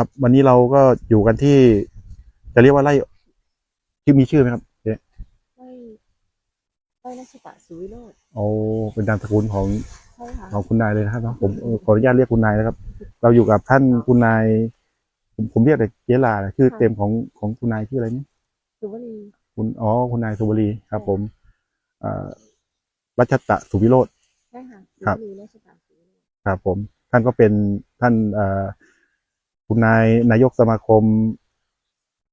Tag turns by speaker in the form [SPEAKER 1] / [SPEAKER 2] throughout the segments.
[SPEAKER 1] ครับ วันนี้เราก็อยู่กันที่ จะเรียกว่าไร่ที่อมีชื่อไหมครับเจ๊
[SPEAKER 2] ไร่ไร่ราชตะสุวิโรธ
[SPEAKER 1] โอ้เป็นนามสกุลของ
[SPEAKER 2] ใช่ค่ะ
[SPEAKER 1] ของคุณนายเลยนะครับเนาะผมเออขออนุญาตเรียกคุณนายนะครับ เราอยู่กับท่านคุณนาย ผมผมเรียกแต่เจลานะชื่อเต็มของของคุณนายชื่ออะไรนี่
[SPEAKER 2] สุวรี
[SPEAKER 1] คุณอ๋อคุณนายสุวรีครับ ผมเอ่อรัชตะสุวิโรธ
[SPEAKER 2] ใช่ค่ะสุ
[SPEAKER 1] ครับ
[SPEAKER 2] วรีราชตะสุวิโรธ
[SPEAKER 1] ครับ ผม ท่านก็เป็นท่านเอ่อ คุณนายนายกสมาคม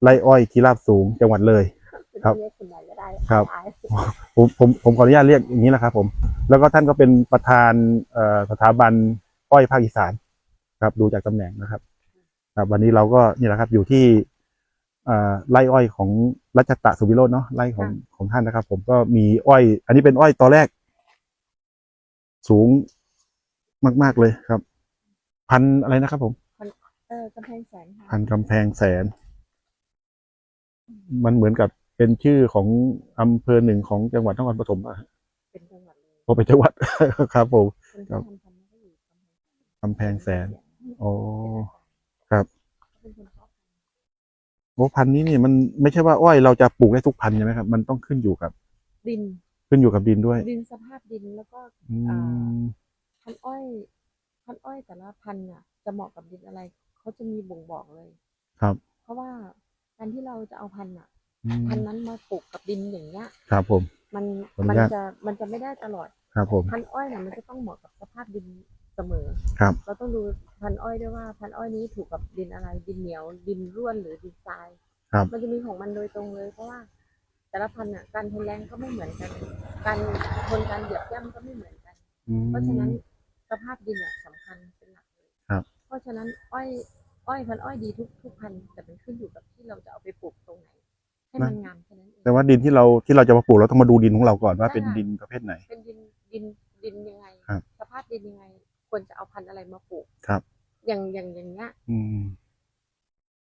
[SPEAKER 1] ไร่อ้อยที่ราบสูงจังหวัดเลย
[SPEAKER 2] เป็น
[SPEAKER 1] ครับ
[SPEAKER 2] เรียกคุณใดก็ได้
[SPEAKER 1] ครับ
[SPEAKER 2] อาย
[SPEAKER 1] ผมผมผมขออนุญาตเรียกอย่างนี้แหละครับ ผม แล้วก็ท่านก็เป็นประธานเอ่อสถาบันอ้อยภาคอีสานครับ ดูจากตำแหน่งนะครับ ครับ วันนี้เราก็นี่แหละครับ อยู่ที่เอ่อไร่อ้อยของรัชตะสุวิโรจน์เนาะไร่ของของท่านนะครับ ผมก็มีอ้อย อันนี้เป็นอ้อยตอแรก สูงมาก ๆเลยครับ พันธุ์อะไรนะครับผม
[SPEAKER 2] เออกำแพงแสนค่ะ
[SPEAKER 1] พันธุ์กำแพงแสน มันเหมือนกับเป็นชื่อของอำเภอหนึ่งของจังหวัดนครปฐมอะ
[SPEAKER 2] เป็นจังหวัดเลย
[SPEAKER 1] พอไปจังหวัด ครับผม
[SPEAKER 2] คน
[SPEAKER 1] ครั
[SPEAKER 2] ที่
[SPEAKER 1] บ
[SPEAKER 2] ทำพันธุ์ก็อยู่
[SPEAKER 1] กำแพงแสน โอ้ครับ
[SPEAKER 2] เป็นคนเพาะ
[SPEAKER 1] โอ้พันธุ์นี้นี่มันไม่ใช่ว่าอ้อยเราจะปลูกได้ทุกพันธุ์ใช่ไหมครับ มันต้องขึ้นอยู่กับ
[SPEAKER 2] ดิน
[SPEAKER 1] ขึ้นอยู่กับดินด้วย
[SPEAKER 2] ดินสภาพดินแล้วก็
[SPEAKER 1] อื
[SPEAKER 2] อ่า
[SPEAKER 1] ม
[SPEAKER 2] พันธุ์อ้อยพันธุ์อ้อยแต่ละพันธุ์น่ะ จะเหมาะกับดินอะไร เขาจะมีบ่งบอกเลย
[SPEAKER 1] ครับ
[SPEAKER 2] เพราะว่าการที่เราจะเอาพันธุ์น่ะ
[SPEAKER 1] อืม
[SPEAKER 2] พันธุ์นั้นมาปลูกกับดินอย่างเงี้ย
[SPEAKER 1] ครับผม
[SPEAKER 2] มัน
[SPEAKER 1] ขออนุ
[SPEAKER 2] มัน
[SPEAKER 1] ญาต
[SPEAKER 2] จะมันจะไม่ได้ตลอด
[SPEAKER 1] ครับผม
[SPEAKER 2] พันธุ์อ้อยน่ะมันจะต้องเหมาะกับสภาพดินเสมอ
[SPEAKER 1] ครับ
[SPEAKER 2] เราต้องดูพันธุ์อ้อยด้วยว่าพันธุ์อ้อยนี้ถูกกับดินอะไร ดินเหนียว ดินร่วนหรือดินทราย
[SPEAKER 1] ครับ
[SPEAKER 2] มันจะมีของมันโดยตรงเลย เพราะว่า แต่ละพันธุ์อะการทนแรงก็ไม่เหมือนกัน การทนการเหยียบย่ำก็ไม่เหมือนกัน
[SPEAKER 1] อืม
[SPEAKER 2] เพราะฉะนั้นสภาพดินอะสำคัญเป็นหลักเลย
[SPEAKER 1] ครับ
[SPEAKER 2] เพราะฉะนั้นอ้อย อ้อยพันธุ์อ้อยดีทุกทุกพันธุ์แต่มันขึ้นอยู่กับที่เราจะเอาไปปลูกตรงไหนให้มันงามแค่นั้นเอง
[SPEAKER 1] แต่ว่าดินที่เราที่เราจะมาปลูกเราต้องมาดูดินของเราก่อนว่า
[SPEAKER 2] ใช่
[SPEAKER 1] เป็น
[SPEAKER 2] ค่ะ
[SPEAKER 1] ดินประเภทไหน
[SPEAKER 2] เป็นดินดินดินยังไง
[SPEAKER 1] ครับ
[SPEAKER 2] สภาพดินยังไง ควรจะเอาพันธุ์อะไรมาปลูก
[SPEAKER 1] ครับ
[SPEAKER 2] อย่างอย่างอย่างเงี้ย
[SPEAKER 1] อืม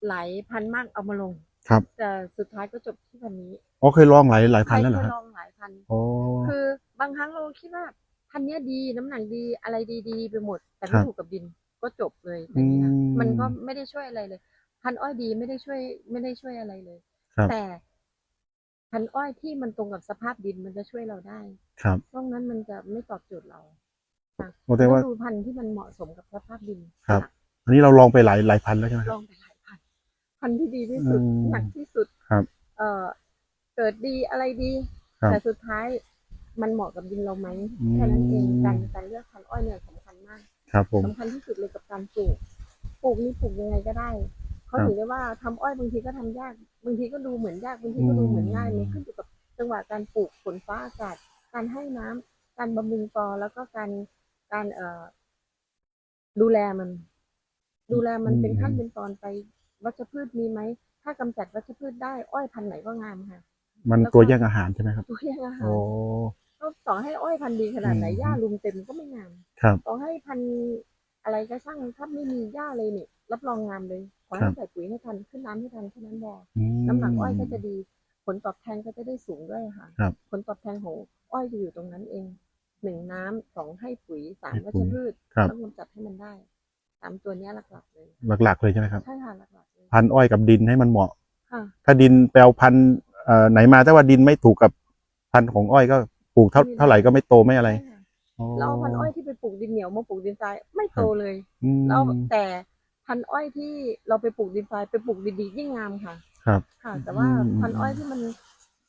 [SPEAKER 2] หลายพันธุ์มากเอามาลง
[SPEAKER 1] ครับ
[SPEAKER 2] แต่สุดท้ายก็จบที่พันธุ์นี้
[SPEAKER 1] อ๋อเคยลองหลายหลาย
[SPEAKER 2] ใค
[SPEAKER 1] พั
[SPEAKER 2] ร
[SPEAKER 1] นธุ์แล้ว
[SPEAKER 2] เค
[SPEAKER 1] เหรอยครับ
[SPEAKER 2] ลองหลายพันธุ์
[SPEAKER 1] โอ้
[SPEAKER 2] คือบางครั้งเราคิดว่าพันธุ์เนี้ยดีน้ำหนักดีอะไรดีๆไปหมด แต่
[SPEAKER 1] ครั
[SPEAKER 2] ไม่
[SPEAKER 1] บ
[SPEAKER 2] ถูกกับดิน ก็จบเลยอย่างนี้นะ
[SPEAKER 1] อืม
[SPEAKER 2] มันก็ไม่ได้ช่วยอะไรเลย พันธุ์อ้อยดีไม่ได้ช่วย ไม่ได้ช่วยอะไรเลย
[SPEAKER 1] ครับ
[SPEAKER 2] แต่พันธุ์อ้อยที่มันตรงกับสภาพดินมันจะช่วยเราได้
[SPEAKER 1] ครับ
[SPEAKER 2] นอกนั้นมันจะไม่ตอบโจทย์เรา
[SPEAKER 1] โอ้แต่ว่า
[SPEAKER 2] ต้องดูพันธุ์ที่มันเหมาะสมกับสภาพดิน
[SPEAKER 1] ครับอันนี้เราลองไปหลายหลายพันธุ์แล้วใช่ไหมค
[SPEAKER 2] ล
[SPEAKER 1] รับ
[SPEAKER 2] องไปหลายพันธุ์พันธุ์ที่ดีที่สุด
[SPEAKER 1] อืม
[SPEAKER 2] หนักที่สุด
[SPEAKER 1] ครับ
[SPEAKER 2] เอ่อเกิดดีอะไรดี
[SPEAKER 1] ครับ
[SPEAKER 2] แต่สุดท้ายมันเหมาะกับดินเราไหม
[SPEAKER 1] อืม
[SPEAKER 2] แค่นั้นเองการการเลือกพันธุ์อ้อยเนี่ยสำ คัญมาก
[SPEAKER 1] ครับผม
[SPEAKER 2] สำคัญที่สุดเลยกับการปลูก ปลูกนี่ปลูกยังไงก็ได้ เขา
[SPEAKER 1] ครับ
[SPEAKER 2] ถือได้ว่าทำอ้อยบางทีก็ทำยาก บางทีก็ดูเหมือนยาก บางทีก็ดูเหมือนง่าย
[SPEAKER 1] อืม
[SPEAKER 2] มันขึ้นอยู่กับจังหวะการปลูก ฝนฟ้าอากาศ การให้น้ำการบำรุงตอแล้วก็การ การเอ่อ ดูแลมัน ดูแลมันเป็นขั้นเป็นตอนไป วัชพืชมีไหม ถ้ากำจัดวัชพืชได้ อ้อยพันธุ์ไหนก็งามค่ะ
[SPEAKER 1] มัน
[SPEAKER 2] แล้วก็
[SPEAKER 1] ตัวแย่งอาหารใช่ไหมครับ
[SPEAKER 2] ตัวอย่างอาหาร
[SPEAKER 1] โอ้
[SPEAKER 2] ก็ต่อให้อ้อยพันธุ์ดีขนาดไหน
[SPEAKER 1] อืม
[SPEAKER 2] หญ้าลุมเต็มก็ไม่งาม
[SPEAKER 1] ครับ
[SPEAKER 2] ต่อให้พันธุ์อะไรก็ช่างถ้าไม่มีหญ้าเลยเนี่ยรับรองงามเลยขอ
[SPEAKER 1] ครั
[SPEAKER 2] ให้
[SPEAKER 1] บ
[SPEAKER 2] ใส่ปุ๋ยให้ทันขึ้นน้ำให้ทันแค่นั้นพอ
[SPEAKER 1] อืม
[SPEAKER 2] น้ำหนักอ้อยก็จะดี ผลตอบแทนก็จะได้สูงด้วยค่ะ
[SPEAKER 1] ครับ
[SPEAKER 2] ผลตอบแทนของอ้อยจะอยู่ตรงนั้นเองหนึ่งน้ำสองให้ปุ๋ยสาม
[SPEAKER 1] ให้
[SPEAKER 2] วั
[SPEAKER 1] ปุ๋
[SPEAKER 2] ช
[SPEAKER 1] ย
[SPEAKER 2] พืช
[SPEAKER 1] ครับ
[SPEAKER 2] ต้องกำจัดให้มันได้สามตัวเนี้ยหลักๆเลย
[SPEAKER 1] หลักๆเลยใช่ไหมครับ
[SPEAKER 2] ใช่ค่ะหลักๆเลย
[SPEAKER 1] พันธุ์อ้อยกับดินให้มันเหมาะ
[SPEAKER 2] ค่ะ
[SPEAKER 1] ถ้าดินแปลวพันธุ์เอ่อไหนมาถ้าว่าดินไม่ถูกกับพันธุ์ของอ้อยก็ ปลูกเท่าเท่าไหร่ก็ไม่โตไม่อะไร
[SPEAKER 2] ใช่ค่ะเราเอาพันธุ์อ้อยที่ไปปลูกดินเหนียวมาปลูกดินทรายไม่โตเลย
[SPEAKER 1] อืม
[SPEAKER 2] แล้วแต่พันธุ์อ้อยที่เราไปปลูกดินทรายไปปลูกดินดียิ่งงามค่ะ
[SPEAKER 1] ครับ
[SPEAKER 2] ค่ะ แต่ว่า
[SPEAKER 1] อืม
[SPEAKER 2] พันธุ์อ้อยที่มัน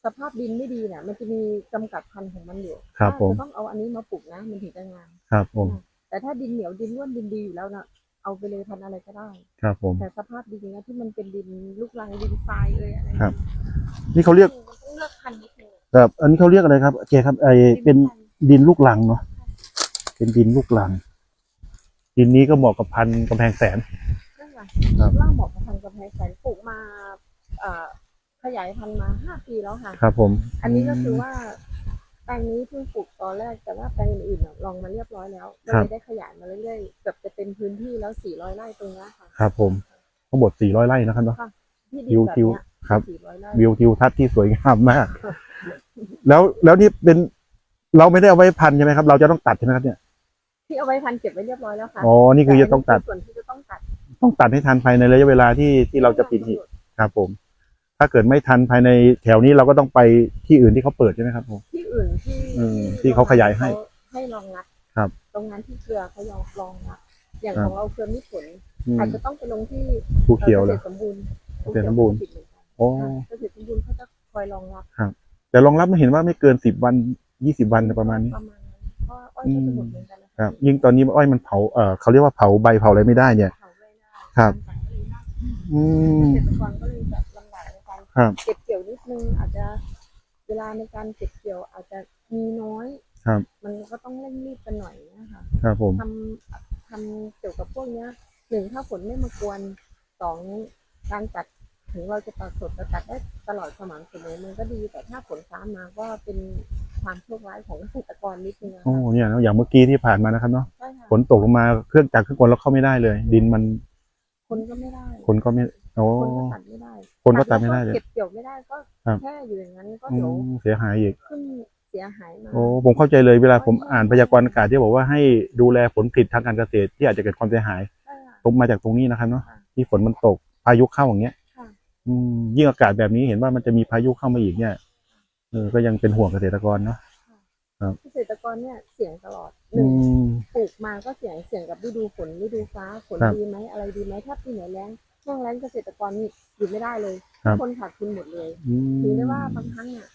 [SPEAKER 2] สภาพดินไม่ดีเนี่ยมันจะมีจำกัดพันธุ์ของมันอยู่
[SPEAKER 1] ครับ
[SPEAKER 2] ว่า
[SPEAKER 1] ผม
[SPEAKER 2] จะต้องเอาอันนี้มาปลูกนะ มันถึงจะงาม
[SPEAKER 1] ครับผม
[SPEAKER 2] แต่ถ้าดินเหนียวดินร่วนดินดีอยู่แล้วนะเอาไปเลยพันธุ์อะไรก็ได้
[SPEAKER 1] ครับผม
[SPEAKER 2] แต่สภาพดินเนี้ยที่มันเป็นดินลูกรังดินทรายเลยอะไร
[SPEAKER 1] ครับ นี่เขาเรียก
[SPEAKER 2] มันต้องเลือกพันธุ์ นิดนึง
[SPEAKER 1] แบบอันนี้เขาเรียกอะไรครับโอเคครับไอเป็นดินลูกลังเนาะเป็นดินลูกลัง ดินนี้ก็เหมาะกับพันธุ์กำแพงแสน
[SPEAKER 2] นั่นแหละ
[SPEAKER 1] ครับ
[SPEAKER 2] ล่าเหมาะกับพันธุ์กระแพงแสนปลูกมาเอ่อขยายพันธุ์มาห้าปีแล้วค่ะ
[SPEAKER 1] ครับ ผม
[SPEAKER 2] อันนี้ก็คือว่าแปลงนี้เพิ่งปลูกตอนแรกแต่ว่าแปลงอื่นๆน่ะลองมาเรียบร้อยแล้วก็เลยได้ขยายมาเรื่อยๆเกือบจะเต็มพื้นที่แล้ว400ไร่ตรงเนี้ยค่ะ
[SPEAKER 1] ครับ ผมทั้งหมด400ไร่นะครับเนาะ
[SPEAKER 2] ที่ดิ
[SPEAKER 1] ทิ
[SPEAKER 2] น
[SPEAKER 1] ว
[SPEAKER 2] แบบ
[SPEAKER 1] ทิว
[SPEAKER 2] เนี้ย
[SPEAKER 1] ครับ
[SPEAKER 2] 400ไร่
[SPEAKER 1] วิวทิวทัศน์ที่สวยงามมาก แล้วแล้วนี่เป็นเราไม่ได้เอาไว้พันใช่ไหมครับ เราจะต้องตัดใช่ไหมครับเนี่ย
[SPEAKER 2] ที่เอาไว้พันเก็บไว้เรียบร้อยแล้วค่ะ
[SPEAKER 1] อ๋อ นี่คือจะต้องตัด
[SPEAKER 2] แนนี้คืส่วนที่จะต้องตัด
[SPEAKER 1] ตต้องตัดให้ทันภายในระยะเวลาที่ที่เราจะปิดหีบครับ ผม ถ้าเกิดไม่ทันภายในแถวนี้เราก็ต้องไปที่อื่นที่เขาเปิดใช่ไหมครับผม
[SPEAKER 2] ที่อื่นที่
[SPEAKER 1] อืมที่เขาขยายให้
[SPEAKER 2] ให้รองรับ
[SPEAKER 1] ครับ
[SPEAKER 2] ตรงนั้นที่เครือเขายอมรองรับอย่าง
[SPEAKER 1] ครับ
[SPEAKER 2] ของเราเครือมิตรผล
[SPEAKER 1] อืม
[SPEAKER 2] อาจจะต้องไปลงที่
[SPEAKER 1] ภูเขียว
[SPEAKER 2] เก
[SPEAKER 1] เล
[SPEAKER 2] ษ
[SPEAKER 1] ย
[SPEAKER 2] ตรสมบูรณ์
[SPEAKER 1] เกษตรสมบูรณ์
[SPEAKER 2] ภูเขียวก็ผิดเหมื อนกัน
[SPEAKER 1] โอ้
[SPEAKER 2] เกษตรสมบูรณ์เขาจะคอยรองรับ
[SPEAKER 1] แต่รองรับไม่เห็นว่าไม่เกินสิบวันยี่สิบวันประมาณนี้
[SPEAKER 2] ประมาณนั้นเพราะอ้อยก็จะหมดเหมือนกันนะะ
[SPEAKER 1] ครับ ยิ่งตอนนี้อ้อยมันเผาเออเขาเรียกว่าเผาใบเผาอะไรไม่ได้เนี่ย
[SPEAKER 2] เผาไม่ได้
[SPEAKER 1] ครับ
[SPEAKER 2] การตัดไม่ได้
[SPEAKER 1] อืม
[SPEAKER 2] เกษตรกรก็เลยแบบลำบากในการ
[SPEAKER 1] ครับ
[SPEAKER 2] เก็บเกี่ยวนิดนึงอาจจะเวลาในการเก็บเกี่ยวอาจจะมีน้อย
[SPEAKER 1] ครับ
[SPEAKER 2] มันก็ต้องเร่งรีบกันหน่อยนะคะ
[SPEAKER 1] ครับผม
[SPEAKER 2] ทำทำเกี่ยวกับพวกเนี้ยหนึ่งถ้าฝนไม่มากวนสองการตัด ถึงเราจะตัดสดจะตัดได้ตลอดสม่ำเสมอมันก็ดี แต่ถ้าฝนฟ้ามาก็เป็นความโชคร้ายของเกษตรกรนิดนึงนะ
[SPEAKER 1] โอ้
[SPEAKER 2] คะ
[SPEAKER 1] เนี่ยนะอย่างเมื่อกี้ที่ผ่านมานะครับเนาะ
[SPEAKER 2] ใช่ค่ะ
[SPEAKER 1] ฝนตกลงมาเครื่องจักรเครื่องกลเราเข้าไม่ได้เลย ดินมัน
[SPEAKER 2] คนก็ไม่ได้
[SPEAKER 1] คนก็ไม่โอ้
[SPEAKER 2] คนก็ตัดไม่ได้
[SPEAKER 1] คนก็ตัดไม่ได้เลย
[SPEAKER 2] เก็บเกี่ยวไม่ได้ก็
[SPEAKER 1] ครับ
[SPEAKER 2] แค่อยู่อย่างนั้นก็
[SPEAKER 1] อื
[SPEAKER 2] เดี๋ยว
[SPEAKER 1] มเสียหายอีก
[SPEAKER 2] ขึ้นเสียหายมา
[SPEAKER 1] โอ้ผมเข้าใจเลยเวลาผมอ่านพยากรณ์อากาศที่บอกว่าให้ดูแลผลผลิตทางการเกษตรที่อาจจะเกิดความเสียหาย
[SPEAKER 2] ใช่ค่ะ
[SPEAKER 1] ตกมาจากตรงนี้นะครับเนาะ
[SPEAKER 2] ค่ะ
[SPEAKER 1] ที่ฝนมันตกพายุเข้าอย่างเงี้ย
[SPEAKER 2] ค่ะ
[SPEAKER 1] อืม ยิ่งอากาศแบบนี้เห็นว่ามันจะมีพายุเข้ามาอีกเนี่ยเออก็ยังเป็นห่วงเกษตรกรเนาะ
[SPEAKER 2] เกษตรกรเนี่ยเสี่ยงตลอดห
[SPEAKER 1] อื
[SPEAKER 2] นึ่ง
[SPEAKER 1] ม
[SPEAKER 2] ปลูกมาก็เสี่ยงเสี่ยงกับฤดูฝนฤดูฟ้าฝน
[SPEAKER 1] ครับ
[SPEAKER 2] ดีไหมอะไรดีไหมถ้าปีไหนแล้งแห้งแล้งเกษตรกรนี่อยู่ไม่ได้เลย
[SPEAKER 1] ครับ
[SPEAKER 2] ทุกคนขาดทุนหมดเลย
[SPEAKER 1] อืม
[SPEAKER 2] ถึงได้ว่าบางครั้งอะ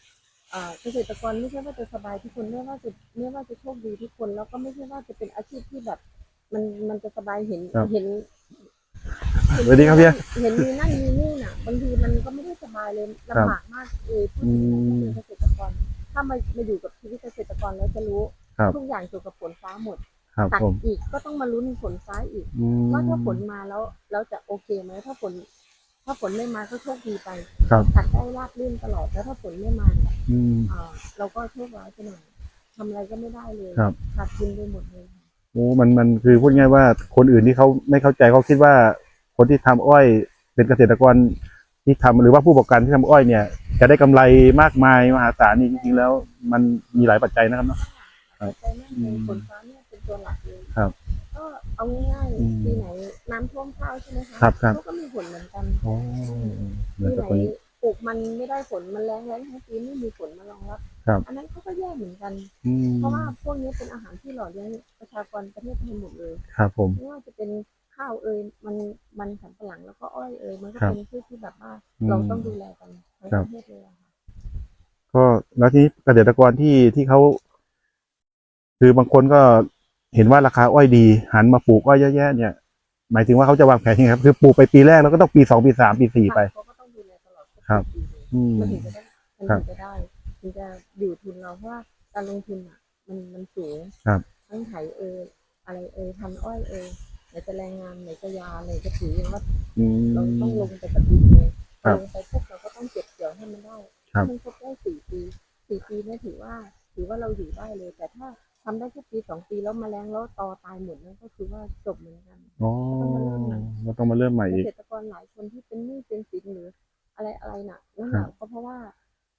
[SPEAKER 2] เอ่อเกษตรกรไม่ใช่ว่าจะสบายทุกคนไม่ว่าจะไม่ว่าจะโชคดีทุกคน แล้วก็ไม่ใช่ว่าจะเป็นอาชีพที่แบบ มันมันจะสบายเห็น
[SPEAKER 1] ครับ
[SPEAKER 2] เห็น
[SPEAKER 1] สวัสดีครับพี่
[SPEAKER 2] เห็นมีนั่นมีนี่น่ะบางทีมันก็ไม่ได้สบายเลย
[SPEAKER 1] ครับ
[SPEAKER 2] ลำบากมากเลยพูด
[SPEAKER 1] อื
[SPEAKER 2] ถึง
[SPEAKER 1] ม
[SPEAKER 2] เป็นเกษตรกร ถ้ามามาอยู่กับชีวิตเกษตรกรแล้วจะรู้
[SPEAKER 1] ครับ
[SPEAKER 2] ทุกอย่างเกี่ยวกับฝนฟ้าหมด
[SPEAKER 1] ครับ
[SPEAKER 2] ตัด
[SPEAKER 1] ผม
[SPEAKER 2] อีกก็ต้องมาลุ้นฝนฟ้าอีก
[SPEAKER 1] อืม
[SPEAKER 2] ว่าถ้าฝนมาแล้วแล้วจะโอเคไหมถ้าฝน ถ้าฝนไม่มาก็โชคดีไป
[SPEAKER 1] ครับ
[SPEAKER 2] ตัดได้ราบรื่นตลอดแล้วถ้าฝนไม่มาเนี่ย
[SPEAKER 1] อืม
[SPEAKER 2] อ่าเราก็โชคร้ายไปหน่อยทำอะไรก็ไม่ได้เลย
[SPEAKER 1] ครับ
[SPEAKER 2] ขาดทุนไปหมดเลยค่ะ
[SPEAKER 1] โอ้มันมันคือพูดง่ายว่าคนอื่นที่เขาไม่เข้าใจเขาคิดว่าคนที่ทำอ้อยเป็นเกษตรกรที่ทำหรือว่าผู้ประกอบการที่ทำอ้อยเนี่ย จะได้กำไรมากมายมหาศาลนี่จริงๆแล้วมันมีหลายปัจจัยนะครับเนาะครับ
[SPEAKER 2] ใจแม่เลยฝนฟ้าเนี่ยเป็นตัวหลักเลย
[SPEAKER 1] ครับ
[SPEAKER 2] ก็เอาง่าย
[SPEAKER 1] อืม
[SPEAKER 2] ๆปีไหนน้ำท่วมข้าวใช่ไหมคะ
[SPEAKER 1] ครับครับ
[SPEAKER 2] เขาก็มีผลเหมือนกัน
[SPEAKER 1] โอ้เหมือน
[SPEAKER 2] ปี
[SPEAKER 1] กับ
[SPEAKER 2] ไหน
[SPEAKER 1] คนนี้
[SPEAKER 2] ปลูกมันไม่ได้ฝนมันแรงแรงทั้งปีไม่มีฝนมารองรับ
[SPEAKER 1] ครับ
[SPEAKER 2] อันนั้นเขาก็แย่เหมือนกัน
[SPEAKER 1] อืม
[SPEAKER 2] เพราะว่าพวกนี้เป็นอาหารที่หล่อเลี้ยงประชากรประเทศไทยหมดเลย
[SPEAKER 1] ครับผม
[SPEAKER 2] ไม่ว่าจะเป็นข้าวเอ่ยมันมันสำปะหลังแล้วก็อ้อยเอ่ยมันก็
[SPEAKER 1] ครับ
[SPEAKER 2] เป็นพืชที่แบบว่า
[SPEAKER 1] อืม
[SPEAKER 2] เราต้องดูแลกันทั้ง
[SPEAKER 1] ครั
[SPEAKER 2] ป
[SPEAKER 1] บ
[SPEAKER 2] ระเทศเลยอะค่ะ
[SPEAKER 1] ก็แล้วที่เกษตรกรที่ที่เขาคือบางคนก็เห็นว่าราคาอ้อยดี หันมาปลูกอ้อยเยอะแยะเนี่ย หมายถึงว่าเขาจะวางแผนยังไงครับ คือปลูกไปปีแรกแล้วก็ต้องปีสองปีสามปีสี่ไป
[SPEAKER 2] เขา
[SPEAKER 1] ครับ
[SPEAKER 2] ปีเลย
[SPEAKER 1] อืม
[SPEAKER 2] มันถึงจะได้มัน
[SPEAKER 1] ครับ
[SPEAKER 2] ถึงจะได้ถึงจะอยู่ทุนเราเพราะว่าการลงทุนอะ มันมันสูง
[SPEAKER 1] ครับ
[SPEAKER 2] ทั้งไถเอ่ยอะไรเอ่ยพันอ้อยเอ่ยไหนจะแรงงานไหนจะยาไหนจะปุ๋ยยังว่า
[SPEAKER 1] อื
[SPEAKER 2] เราต้อง
[SPEAKER 1] ม
[SPEAKER 2] ลงไปกับดินเลย
[SPEAKER 1] ครับ
[SPEAKER 2] ลงไปปุ๊บเราก็ต้องเก็บเกี่ยวให้มันได้
[SPEAKER 1] ครับ
[SPEAKER 2] มันครบได้สี่ปีสี่ปีเนี่ยถือว่า ถือว่าเราอยู่ได้เลย แต่ถ้าทำได้แค่ปีสองปีแล้วแมลงแล้วตอตายหมดนั่นก็คือว่าจบเหมือนกัน
[SPEAKER 1] อ๋อเราต้องมาเริ่มใหม่
[SPEAKER 2] เก
[SPEAKER 1] อีก
[SPEAKER 2] ษตรกรหลายคนที่เป็นหนี้เป็นสินหรื ออะไรอะไรน่ะนั่นแหละก็เพราะว่า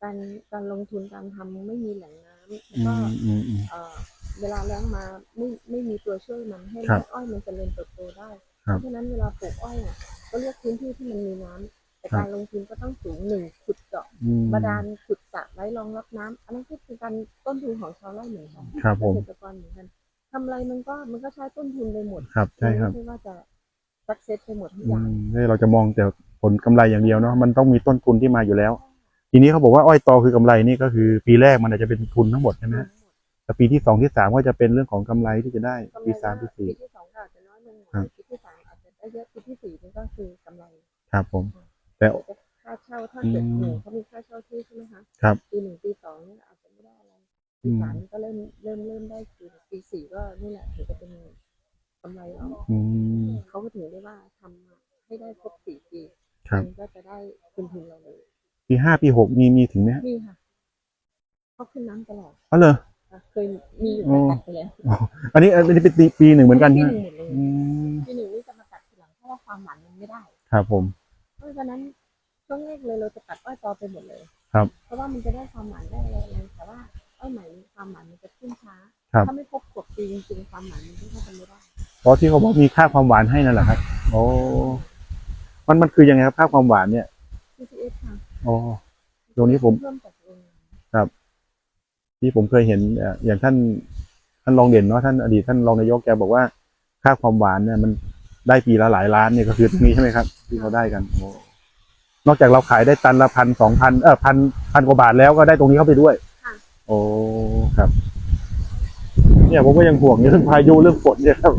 [SPEAKER 2] การการลงทุนการทำไม่มีแหล่งน้ำแล้ว
[SPEAKER 1] อื
[SPEAKER 2] ก็
[SPEAKER 1] มอืมอืม
[SPEAKER 2] เอ่อเวลาแล้งมาไม่ไม่มีตัวช่วยมันให้
[SPEAKER 1] ครับ
[SPEAKER 2] อ้อยมันเจริญเติบโตได้
[SPEAKER 1] ครั
[SPEAKER 2] เพ
[SPEAKER 1] บ
[SPEAKER 2] ราะฉะนั้นเวลาปลูกอ้อยอะก็เลือกพื้นที่ที่มันมีน้ำแต่
[SPEAKER 1] ครับ
[SPEAKER 2] การลงทุนก็ต้องสูงหนึ่งขุดเจาะ
[SPEAKER 1] อืม
[SPEAKER 2] บาดาลขุดสระไว้รองรับน้ำอันนั้นก็คือการต้นทุนของชาวไร่เหมือนกัน
[SPEAKER 1] ครับผม
[SPEAKER 2] เกษตรกรเหมือนกันทำอะไรมันก็มันก็ใช้ต้นทุนไปหมด
[SPEAKER 1] ครับใช่ครับ
[SPEAKER 2] ไม่ใช่ว่าจะสักเซสไปหมดทุก
[SPEAKER 1] อื
[SPEAKER 2] อย่าง
[SPEAKER 1] มนี่เราจะมองแต่ ผลกำไรอย่างเดียวเนาะมันต้องมีต้นทุนที่มาอยู่แล้ว ทีนี้เขาบอกว่าอ้อยตอคือกำไรนี่ก็คือ ปีแรกมันอาจจะเป็นทุนทั้งหมดใช่ไหมฮะแต่ปีที่สองที่สามก็จะเป็นเรื่องของกำไรที่จะได้
[SPEAKER 2] กำไร
[SPEAKER 1] ปีสามปีสี่
[SPEAKER 2] ปีที่สองก็อาจจะน้อยลงหน่
[SPEAKER 1] ครั
[SPEAKER 2] อย
[SPEAKER 1] บ
[SPEAKER 2] ปีที่สามอาจจะได้เยอะปีที่สี่นี่ก็คือกำไร
[SPEAKER 1] ครับผม แต่
[SPEAKER 2] เดี๋ยวจะค่าเช่าถ้าเกิด
[SPEAKER 1] อืม
[SPEAKER 2] หนึ่งเขามีค่าเช่าที่ใช่ไหมคะ
[SPEAKER 1] ครับ
[SPEAKER 2] ปีหนึ่งปีสองเนี่ยอาจจะไม่ได้อะไร
[SPEAKER 1] อื
[SPEAKER 2] ปี
[SPEAKER 1] ม
[SPEAKER 2] สามก็เริ่มเริ่มเริ่มได้คือปีสี่ก็นี่แหละถึงจะเป็นกำไรเอา
[SPEAKER 1] อืม
[SPEAKER 2] เขาก็ถึงได้ว่าทำมาให้ได้ครบสี่ปี
[SPEAKER 1] ครับ
[SPEAKER 2] มันก็จะได้ทุนทุนเราเลย
[SPEAKER 1] ปีห้าปีหกมีมีถึงไหมฮะ
[SPEAKER 2] นี่ค่ะเขาขึ้นน้ำตลอด
[SPEAKER 1] อ๋อเหรอ
[SPEAKER 2] ค่ะเคยมีอยู่
[SPEAKER 1] อ๋อ
[SPEAKER 2] แต่ตัดไปแล้ว
[SPEAKER 1] อันนี้อันนี้เป็นปีปีหนึ่งเหมือนกัน
[SPEAKER 2] ปี
[SPEAKER 1] ใช่
[SPEAKER 2] ห
[SPEAKER 1] ไหม
[SPEAKER 2] นึ่งหมดเลย
[SPEAKER 1] อืม
[SPEAKER 2] ปีหนึ่งนี่จะมาตัดทีหลังเพราะว่าความหวานมันไม่ได้
[SPEAKER 1] ครับผม
[SPEAKER 2] เพราะฉะนั้นช่วงแรกเลยเราจะตัดอ้อยตอไปหมดเลย
[SPEAKER 1] ครับ
[SPEAKER 2] เพราะว่ามันจะได้ความหวานได้อะไรอะไรแต่ว่าอ้อยใหม่นี่ความหวานมันจะขึ้นช้า
[SPEAKER 1] ครับ
[SPEAKER 2] ถ้าไม่ครบขวบปีจริงๆความหวานมันก็จะไม่ได้
[SPEAKER 1] เพราะที่เขาบอกมีค่าความหวานให้นั่นแหละครับ
[SPEAKER 2] ใโอ้
[SPEAKER 1] มันมันคือยังไงครับค่าความหวานเนี่ย
[SPEAKER 2] TCS ค่ะ
[SPEAKER 1] อ๋อตรงนี้ผม
[SPEAKER 2] ครับ
[SPEAKER 1] ที่ผมเคยเห็นอย่างท่านท่านรองเด่นเนาะท่านอดีตท่านรองนายกแกบอกว่าค่าความหวานเนี่ย มันได้ปีละหลายล้านเนี่ยก็คือตรงนี้ใช่ไหมครับ ที่เขาได้กันอนอกจากเราขายได้ตันละพันสองพันเออพันพันกว่าบาทแล้วก็ได้ตรงนี้เข้าไปด้วย
[SPEAKER 2] ค่ะ
[SPEAKER 1] โอ้ครับ เนี่ยผมก็ยังห่วงเรื่องพายุเรื่องฝนเนี่ยครับ